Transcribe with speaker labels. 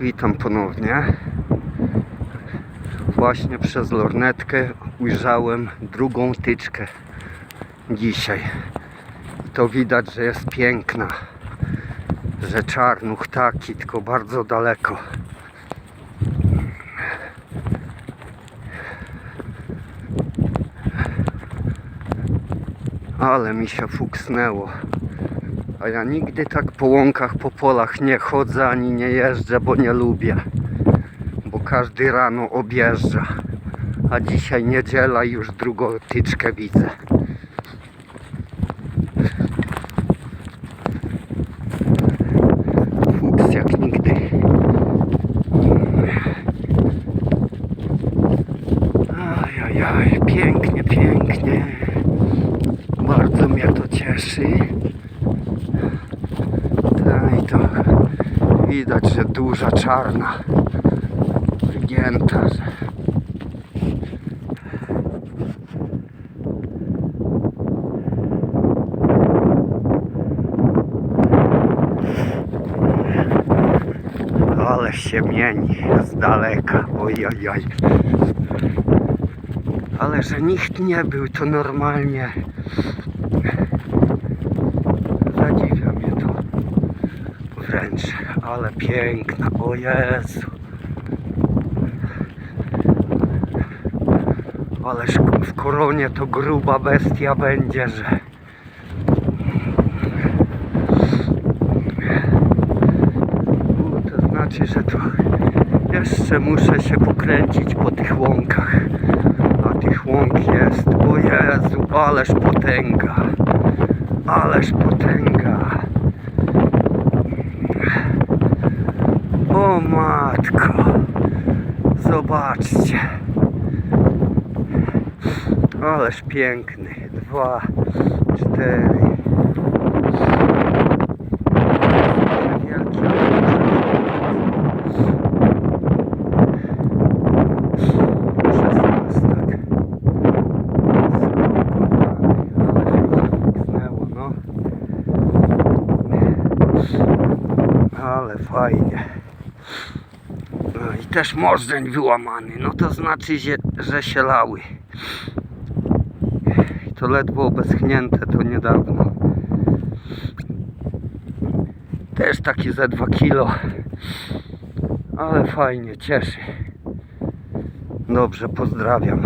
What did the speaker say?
Speaker 1: Witam ponownie. Właśnie przez lornetkę ujrzałem drugą tyczkę dzisiaj. I to widać, że jest piękna. Że czarnuch taki, tylko bardzo daleko. Ale mi się fuksnęło. A ja nigdy tak po łąkach, po polach nie chodzę ani nie jeżdżę, bo nie lubię. Bo każdy rano objeżdża. A dzisiaj niedziela i już drugą tyczkę widzę. Fuks jak nigdy. Ajajaj, pięknie, pięknie. Bardzo mnie to cieszy. Tak, i to widać, że duża czarna wygięta, że ale się mieni z daleka, ojojoj. Ale że nikt nie był, to normalnie zadziwia mnie to ale piękna, o Jezu. Ależ w koronie to gruba bestia będzie, że to znaczy, że to jeszcze muszę się pokręcić po tych łąkach. A tych łąk jest, o Jezu, ależ potęga. Ależ potęga. Matko. Zobaczcie. Ależ piękny. Dwa, cztery. Wielki. Szesnastak. no. Ale fajnie. I też morzeń wyłamany. No to znaczy, że, że się lały. To ledwo obeschnięte to niedawno. Też taki ze 2 kilo. Ale fajnie, cieszy. Dobrze, pozdrawiam.